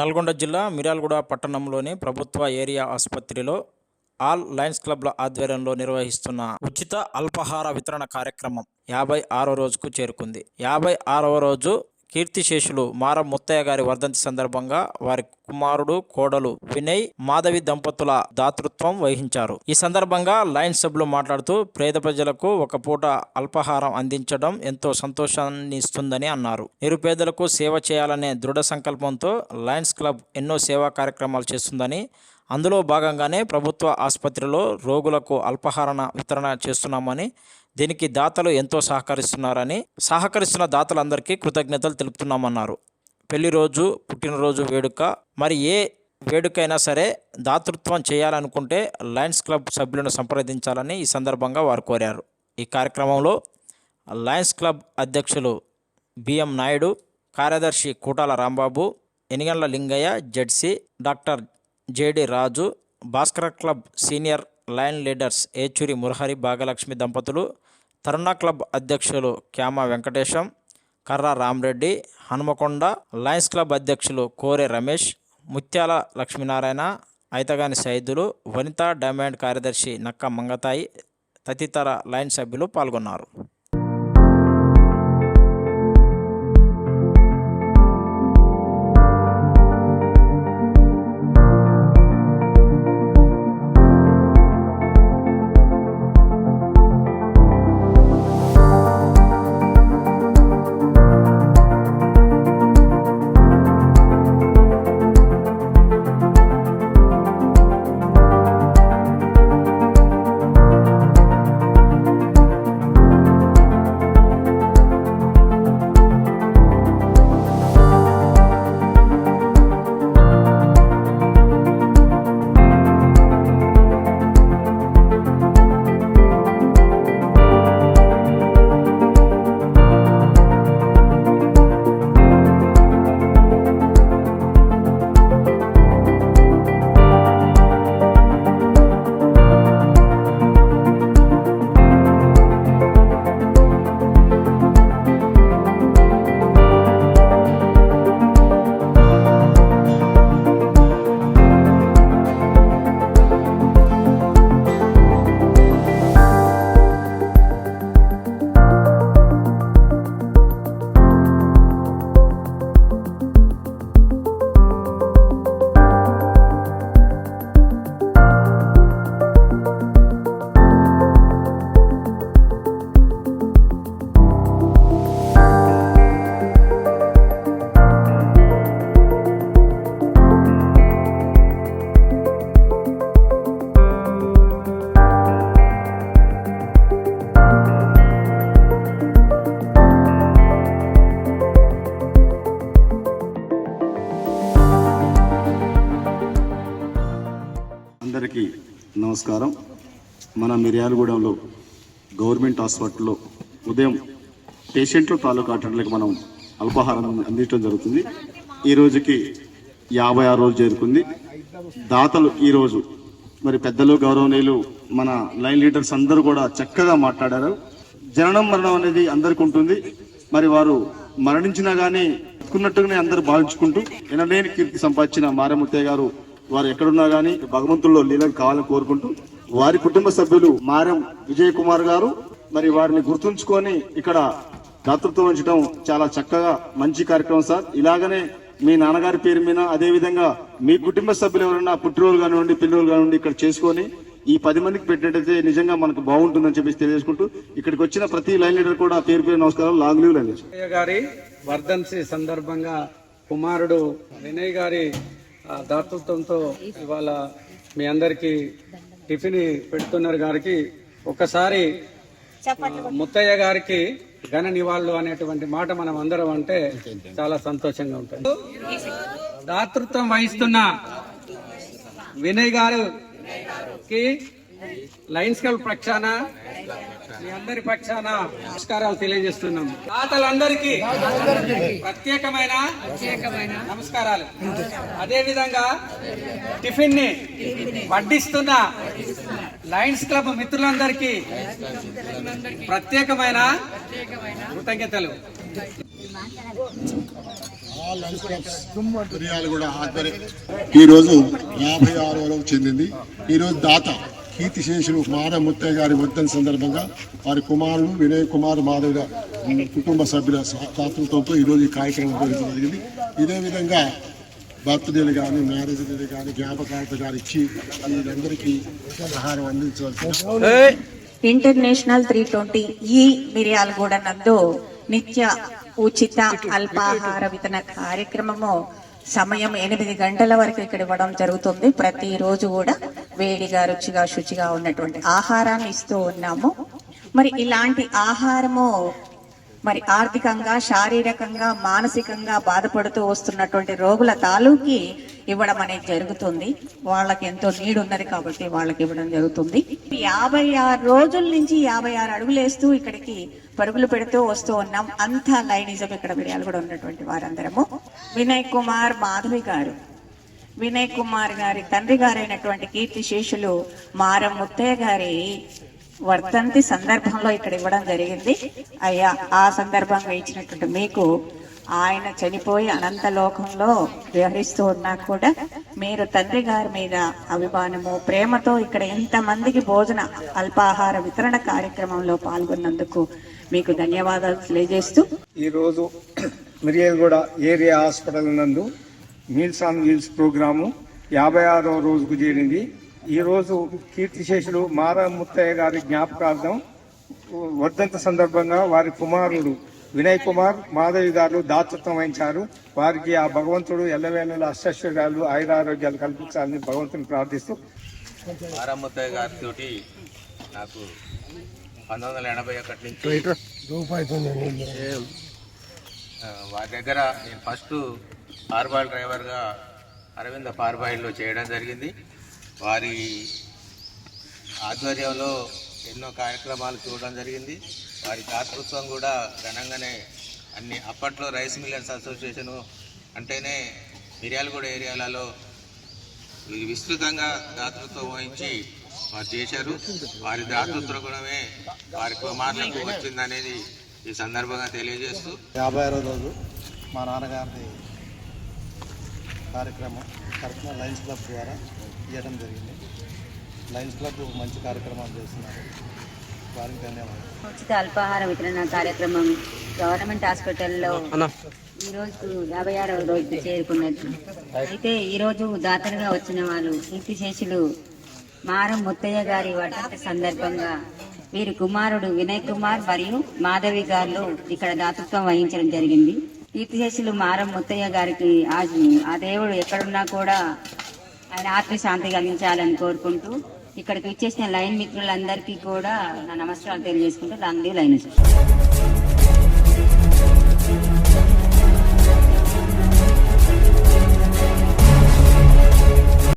నల్గొండ జిల్లా మిర్యాలగూడ పట్టణంలోని ప్రభుత్వ ఏరియా ఆసుపత్రిలో ఆల్ లయన్స్ క్లబ్ల ఆధ్వర్యంలో నిర్వహిస్తున్న ఉచిత అల్పాహార వితరణ కార్యక్రమం యాభై ఆరో రోజుకు చేరుకుంది. యాభై ఆరవ రోజు కీర్తిశేషులు మారం ముత్తయ్య గారి వర్ధంతి సందర్భంగా వారి కుమారుడు కోడలు వినయ్ మాధవి దంపతుల దాతృత్వం వహించారు. ఈ సందర్భంగా లయన్స్ సభ్యులు మాట్లాడుతూ పేద ప్రజలకు ఒక పూట అల్పాహారం అందించడం ఎంతో సంతోషాన్ని ఇస్తుందని అన్నారు. నిరుపేదలకు సేవ చేయాలనే దృఢ సంకల్పంతో లయన్స్ క్లబ్ ఎన్నో సేవా కార్యక్రమాలు చేస్తుందని అందులో భాగంగానే ప్రభుత్వ ఆసుపత్రిలో రోగులకు అల్పాహారణ వితరణ చేస్తున్నామని దీనికి దాతలు ఎంతో సహకరిస్తున్నారని సహకరిస్తున్న దాతలందరికీ కృతజ్ఞతలు తెలుపుతున్నామన్నారు. పెళ్ళి రోజు పుట్టినరోజు వేడుక. మరి ఏ వేడుకైనా సరే దాతృత్వం చేయాలనుకుంటే లయన్స్ క్లబ్ సభ్యులను సంప్రదించాలని ఈ సందర్భంగా వారు కోరారు. ఈ కార్యక్రమంలో లయన్స్ క్లబ్ అధ్యక్షులు బిఎం నాయుడు కార్యదర్శి Kutala Rambabu Enigandla Lingaiah ZC doctor JD Raju Bhaskara club senior line leaders Yechuri Murahari Bhagalakshmi దంపతులు తరుణ క్లబ్ అధ్యక్షులు క్యామ వెంకటేశం కర్ర రామరెడ్డి హనుమకొండ లయన్స్ క్లబ్ అధ్యక్షులు కోరె రమేష్ ముత్యాల లక్ష్మీనారాయణ ఐతగాని సైదులు వనితా డైమండ్ కార్యదర్శి నక్క మంగతాయి తదితర లైన్ సభ్యులు పాల్గొన్నారు. అందరికీ నమస్కారం. మన మిర్యాలగూడెంలో గవర్నమెంట్ హాస్పిటల్లో ఉదయం పేషెంట్లు తాలూకా అటెండర్లకు మనం అల్పాహారం అందించడం జరుగుతుంది. ఈ రోజుకి యాభై ఆరు రోజు చేరుకుంది దాతలు ఈరోజు మరి పెద్దలు గౌరవనీయులు మన లైన్ లీడర్స్ అందరూ కూడా చక్కగా మాట్లాడారు. జననం మరణం అనేది అందరికి ఉంటుంది. మరి వారు మరణించినా కానీ బతుకున్నట్టుగానే అందరూ భావించుకుంటూ ఎనలేని కీర్తి సంపాదించిన మారముత్తయ్య గారు వారు ఎక్కడున్నా గానీ భగవంతుల్లో లీలం కావాలని కోరుకుంటూ వారి కుటుంబ సభ్యులు మారం విజయ్ కుమార్ గారు మరి వారిని గుర్తుంచుకొని ఇక్కడ దాతృత్వం ఉంచడం చాలా చక్కగా మంచి కార్యక్రమం సార్. ఇలాగనే మీ నాన్నగారి పేరు మీద అదే విధంగా మీ కుటుంబ సభ్యులు ఎవరైనా పుట్టినరోజు కానివ్వండి పిల్లలు కానివ్వండి ఇక్కడ చేసుకొని ఈ పది మందికి పెట్టినట్టయితే నిజంగా మనకు బాగుంటుందని చెప్పేసి తెలియజేసుకుంటూ ఇక్కడికి వచ్చిన ప్రతి లైన్ లీడర్ కూడా పేరు పేరు నమస్కారం లాంగ్ లీవ్ లైన్ గారి వర్ధన్సీ సందర్భంగా కుమారుడు వినయ్ గారి దాతృత్వంతో ఇవాళ మీ అందరికి టిఫిన్ పెడుతున్నారు గారికి ఒకసారి ముత్తయ్య గారికి ఘన నివాళులు అనేటువంటి మాట మనం అందరం అంటే చాలా సంతోషంగా ఉంటుంది. దాతృత్వం వహిస్తున్న వినయ్ గారు కి లయన్స్ క్లబ్ పక్షాన మీ అందరి పక్షాన నమస్కారాలు తెలియజేస్తున్నాం. దాతలందరికీ ప్రత్యేకమైన నమస్కారాలు. అదే విధంగా టిఫిన్ని వడ్డిస్తున్న లయన్స్ క్లబ్ మిత్రులందరికీ ప్రత్యేకమైన కృతజ్ఞతలు. మిర్యాలగూడ ఆధ్వర్యం ఈరోజు యాభై ఆరో రోజు చెందింది. ఈరోజు దాత కీర్తి శేషులు మార ముత్తయ్య గారి వర్ధన్ సందర్భంగా వారి కుమారుడు వినయ్ కుమార్ మాధవ్ గారి కుటుంబ సభ్యుల దాతృత్వంతో ఈరోజు ఈ కార్యక్రమం జరిగింది ఇదే విధంగా బర్త్డేలు కానీ మ్యారేజ్ డేలు కానీ జ్ఞాపకార్థ గారు ఇచ్చి వీళ్ళందరికీ ఆహారం అందించవలసిన ఇంటర్నేషనల్ త్రీ ట్వంటీ ఈ మిర్యాలగూడ నందు నిత్య ఉచిత అల్పాహార వితరణ కార్యక్రమము సమయం ఎనిమిది గంటల వరకు ఇక్కడ ఇవ్వడం జరుగుతుంది. ప్రతిరోజు కూడా వేడిగా రుచిగా శుచిగా ఉన్నటువంటి ఆహారాన్ని ఇస్తూ ఉన్నాము. మరి ఇలాంటి ఆహారము మరి ఆర్థికంగా శారీరకంగా మానసికంగా బాధపడుతూ వస్తున్నటువంటి రోగుల తాలూకి ఇవ్వడం అనేది జరుగుతుంది. వాళ్ళకి ఎంతో నీడు ఉన్నది కాబట్టి వాళ్ళకి ఇవ్వడం జరుగుతుంది. యాభై ఆరు రోజుల నుంచి యాభై ఆరు అడుగులేస్తూ ఇక్కడికి పరుగులు పెడుతూ వస్తూ ఉన్నాం. అంతా లైనిజం ఇక్కడ విడియాలు కూడా ఉన్నటువంటి వారందరము. వినయ్ కుమార్ మాధవి గారు. వినయ్ కుమార్ గారి తండ్రి గారైనటువంటి కీర్తి శేషులు మారం ముత్తయ్య గారి వర్తంతి సందర్భంలో ఇక్కడ ఇవ్వడం జరిగింది. అయ్యా ఆ సందర్భంగా ఇచ్చినటువంటి మీకు ఆయన చనిపోయి అనంత లోకంలో వ్యవహరిస్తూ ఉన్నా కూడా మీరు తండ్రి గారి మీద అభిమానము ప్రేమతో ఇక్కడ ఎంతమందికి భోజన అల్పాహార వితరణ కార్యక్రమంలో పాల్గొన్నందుకు మీకు ధన్యవాదాలు తెలియజేస్తూ ఈరోజు మిరియల్గూడ ఏరియా హాస్పిటల్ నందు మీల్స్ ఆన్ వీల్స్ ప్రోగ్రాము యాభై ఆరో రోజుకు చేరింది. ఈరోజు కీర్తిశేషులు మారా ముత్తయ్య గారి జ్ఞాపకార్థం వర్ధంత సందర్భంగా వారి కుమారుడు వినయ్ కుమార్ మాధవి గారు దాతృత్వం వహించారు. వారికి ఆ భగవంతుడు ఎల్లవేళల అష్టశ్వర్యాలు ఆయురారోగ్యాలు కల్పించాలని భగవంతుని ప్రార్థిస్తూ ఆరమ్మత్తయ్య గారితో నాకు పంతొమ్మిది వందల ఎనభై ఒకటి నుంచి వారి దగ్గర నేను ఫస్ట్ పార్బాయిల్ డ్రైవర్గా అరవింద పార్బాయిల్లో చేయడం జరిగింది. వారి ఆధ్వర్యంలో ఎన్నో కార్యక్రమాలు చూడడం జరిగింది. వారి దాతృత్వం కూడా ఘనంగానే అన్ని అప్పట్లో రైస్ మిల్లర్స్ అసోసియేషను అంటేనే మిర్యాలగూడ ఏరియాలలో విస్తృతంగా దాతృత్వం వహించి వారు చేశారు. వారి దాతృత్వ గుణమే వారి కుమారులకు వచ్చిందనేది ఈ సందర్భంగా తెలియజేస్తూ యాభై రోజు మా నాన్నగారిది కార్యక్రమం తరఫున లయన్స్ క్లబ్ ద్వారా ఇవ్వడం జరిగింది. లయన్స్ క్లబ్ మంచి కార్యక్రమాలు చేస్తున్నారు. వారికి ధన్యవాదాలు. ఉచిత అల్పాహార వితరణ కార్యక్రమం గవర్నమెంట్ హాస్పిటల్లో ఈ రోజు యాభై ఆరవ రోజు చేరుకున్నది అయితే ఈ రోజు దాతలుగా వచ్చిన వాళ్ళు కీర్తిశేషులు మారం ముత్తయ్య గారి వర్ధంతి సందర్భంగా వీరి కుమారుడు వినయ్ కుమార్ మరియు మాధవి గారు ఇక్కడ దాతృత్వం వహించడం జరిగింది. తీర్థశిలు మారం ముత్తయ్య గారికి ఆ దేవుడు ఎక్కడున్నా కూడా ఆయన ఆత్మశాంతి కలిగించాలని కోరుకుంటూ ఇక్కడికి వచ్చేసిన లైన్ మిత్రులందరికీ కూడా నా నమస్కారాలు తెలియజేసుకుంటూ రాంగ్ లైన్ సార్